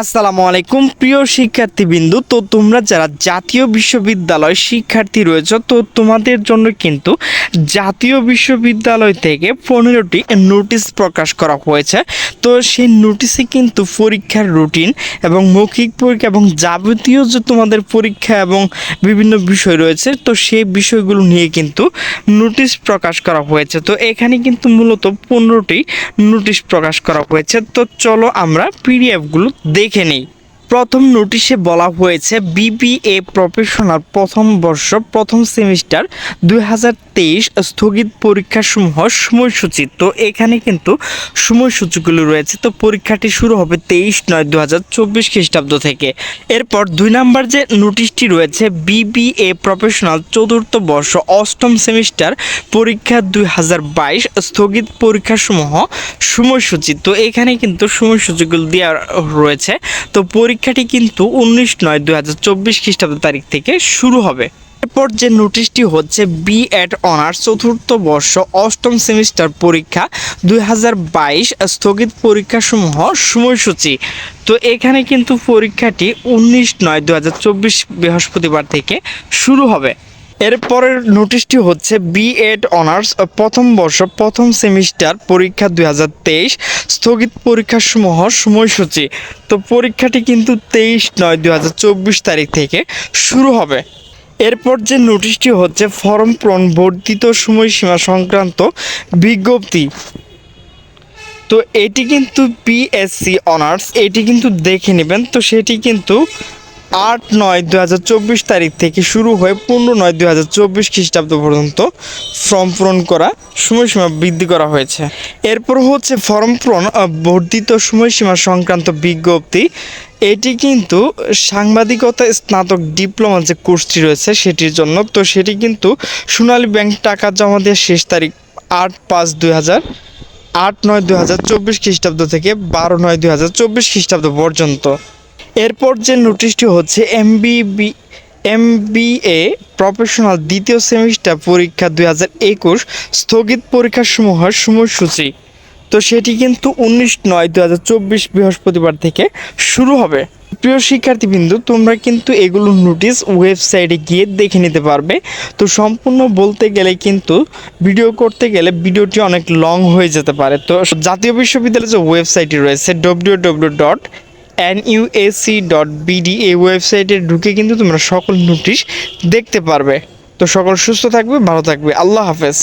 আসসালামু আলাইকুম, প্রিয় শিক্ষার্থীবৃন্দু। তো তোমরা যারা জাতীয় বিশ্ববিদ্যালয় শিক্ষার্থী রয়েছে, তো তোমাদের জন্য কিন্তু জাতীয় বিশ্ববিদ্যালয় থেকে পনেরোটি নোটিশ প্রকাশ করা হয়েছে। তো সেই নোটিশে কিন্তু পরীক্ষার রুটিন এবং মৌখিক পরীক্ষা এবং যাবতীয় যে তোমাদের পরীক্ষা এবং বিভিন্ন বিষয় রয়েছে, তো সেই বিষয়গুলো নিয়ে কিন্তু নোটিশ প্রকাশ করা হয়েছে। তো এখানে কিন্তু মূলত পনেরোটি নোটিশ প্রকাশ করা হয়েছে। তো চলো আমরা পিডিএফগুলো দেখে নিই। প্রথম নোটিশে বলা হয়েছে, বিবিএ প্রফেশনাল প্রথম বর্ষ, প্রথম সেমিস্টার দুই হাজার তেইশ স্থগিত পরীক্ষাসমূহ সময়সূচি। তো এখানে কিন্তু সময়সূচিগুলো রয়েছে। তো পরীক্ষাটি শুরু হবে তেইশ নয় দু হাজার চব্বিশ খ্রিস্টাব্দ থেকে। এরপর দুই নাম্বার যে নোটিশটি রয়েছে, বিবিএ প্রফেশনাল চতুর্থ বর্ষ, অষ্টম সেমিস্টার পরীক্ষা দুই হাজার বাইশ স্থগিত পরীক্ষাসমূহ সময়সূচি। তো এখানে কিন্তু সময়সূচিগুলো দেওয়া রয়েছে। তো পরীক্ষাটি কিন্তু উনিশ নয় দু হাজার চব্বিশ খ্রিস্টাব্দ তারিখ থেকে শুরু হবে। এরপর যে নোটিশটি হচ্ছে বি এড অনার্স চতুর্থ বর্ষ অষ্টম সেমিস্টার পরীক্ষা দুই হাজার বাইশ স্থগিত পরীক্ষাসমূহ সময়সূচি। তো এখানে কিন্তু পরীক্ষাটি উনিশ নয় দু বৃহস্পতিবার থেকে শুরু হবে। এরপরের নোটিশটি হচ্ছে বি এড অনার্স প্রথম বর্ষ, প্রথম সেমিস্টার পরীক্ষা দুই হাজার তেইশ, স্থগিত পরীক্ষাসমূহ সময়সূচি। তো পরীক্ষাটি কিন্তু তেইশ নয় দু চব্বিশ তারিখ থেকে শুরু হবে। এরপর যে নোটিশটি হচ্ছে ফর্ম পূরণ বর্ধিত সময়সীমা সংক্রান্ত বিজ্ঞপ্তি। তো এটি কিন্তু পিএসসি অনার্স এটি কিন্তু দেখে নেবেন। তো সেটি কিন্তু আট নয় দু হাজার চব্বিশ তারিখ থেকে শুরু হয়ে পনেরো নয় দু হাজার চব্বিশ খ্রিস্টাব্দ পর্যন্ত ফর্ম পূরণ করা সময়সীমা বৃদ্ধি করা হয়েছে। এরপর হচ্ছে ফর্ম পূরণ বর্ধিত সময়সীমা সংক্রান্ত বিজ্ঞপ্তি। এটি কিন্তু সাংবাদিকতা স্নাতক ডিপ্লোমা যে কোর্সটি রয়েছে সেটির জন্য, তো সেটি কিন্তু সোনালী ব্যাংক টাকা জমা দেওয়ার শেষ তারিখ আট পাঁচ দুই হাজার, আট নয় দুই হাজার চব্বিশ খ্রিস্টাব্দ থেকে বারো নয় দুই হাজার চব্বিশ খ্রিস্টাব্দ পর্যন্ত। এরপর যে নোটিশটি হচ্ছে এমবিবি এমবিএ প্রফেশনাল দ্বিতীয় সেমিস্টার পরীক্ষা দুই হাজার একুশ স্থগিত পরীক্ষাসমূহের সময়সূচি। তো সেটি কিন্তু উনিশ নয় দু হাজার চব্বিশ বৃহস্পতিবার থেকে শুরু হবে। প্রিয় শিক্ষার্থীবৃন্দু, তোমরা কিন্তু এগুলো নোটিশ ওয়েবসাইটে গিয়ে দেখে নিতে পারবে। তো সম্পূর্ণ বলতে গেলে কিন্তু, ভিডিও করতে গেলে ভিডিওটি অনেক লং হয়ে যেতে পারে। তো জাতীয় বিশ্ববিদ্যালয়ের যে ওয়েবসাইটটি রয়েছে W W dot NUAC dot BD এই ওয়েবসাইটে ঢুকে কিন্তু তোমরা সকল নোটিশ দেখতে পারবে। তো সকল সুস্থ থাকবে, ভালো থাকবে। আল্লাহ হাফেজ।